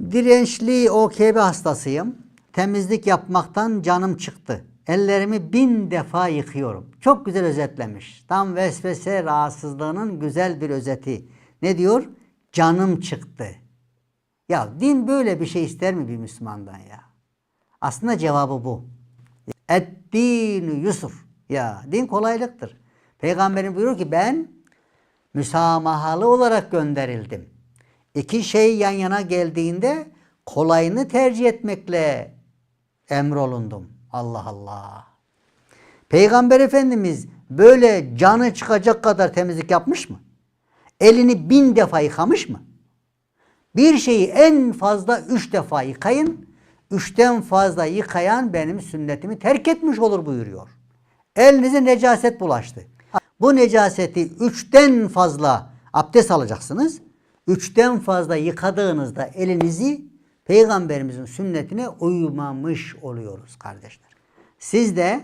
Dirençli OKB hastasıyım. Temizlik yapmaktan canım çıktı. Ellerimi bin defa yıkıyorum. Çok güzel özetlemiş. Tam vesvese rahatsızlığının güzel bir özeti. Ne diyor? Canım çıktı. Ya din böyle bir şey ister mi bir Müslümandan ya? Aslında cevabı bu. Eddinu yusuf. Ya din kolaylıktır. Peygamberin buyuruyor ki ben müsamahalı olarak gönderildim. İki şey yan yana geldiğinde kolayını tercih etmekle emrolundum. Allah Allah. Peygamber Efendimiz böyle canı çıkacak kadar temizlik yapmış mı? Elini bin defa yıkamış mı? Bir şeyi en fazla üç defa yıkayın. Üçten fazla yıkayan benim sünnetimi terk etmiş olur buyuruyor. Elinize necaset bulaştı. Bu necaseti üçten fazla abdest alacaksınız. Üçten fazla yıkadığınızda elinizi Peygamberimizin sünnetine uymamış oluyoruz kardeşler. Siz de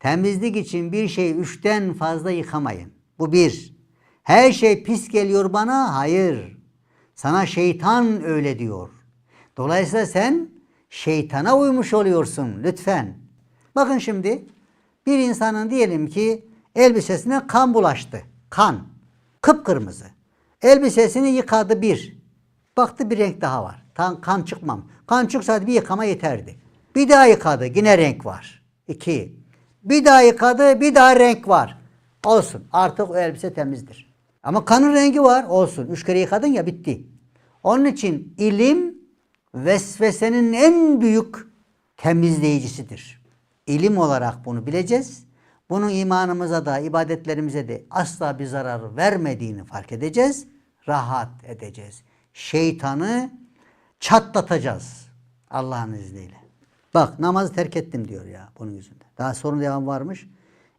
temizlik için bir şeyi üçten fazla yıkamayın. Bu bir. Her şey pis geliyor bana. Hayır. Sana şeytan öyle diyor. Dolayısıyla sen şeytana uymuş oluyorsun lütfen. Bakın şimdi bir insanın diyelim ki elbisesine kan bulaştı. Kan. Kıpkırmızı. Elbisesini yıkadı bir. Baktı bir renk daha var. Tam kan çıkmam. Kan çıksaydı bir yıkama yeterdi. Bir daha yıkadı. Yine renk var. İki. Bir daha yıkadı. Bir daha renk var. Olsun. Artık o elbise temizdir. Ama kanın rengi var. Olsun. Üç kere yıkadın ya bitti. Onun için ilim vesvesenin en büyük temizleyicisidir. İlim olarak bunu bileceğiz. Bunun imanımıza da ibadetlerimize de asla bir zarar vermediğini fark edeceğiz. Rahat edeceğiz. Şeytanı çatlatacağız Allah'ın izniyle. Bak namazı terk ettim diyor ya bunun yüzünden. Daha sorun devam varmış.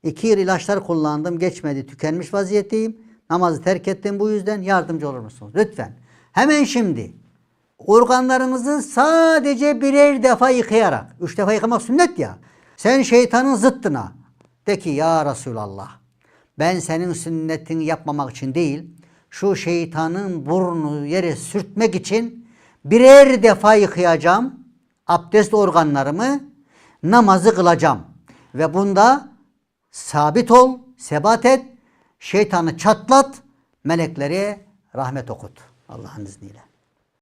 İki yıl ilaçlar kullandım geçmedi tükenmiş vaziyetteyim. Namazı terk ettim bu yüzden yardımcı olur musunuz? Lütfen. Hemen şimdi organlarınızı sadece birer defa yıkayarak. Üç defa yıkamak sünnet ya. Sen şeytanın zıttına de ki ya Resulallah ben senin sünnetini yapmamak için değil şu şeytanın burnu yere sürtmek için birer defa yıkayacağım abdest organlarımı namazı kılacağım. Ve bunda sabit ol, sebat et, şeytanı çatlat, meleklere rahmet okut. Allah'ın izniyle.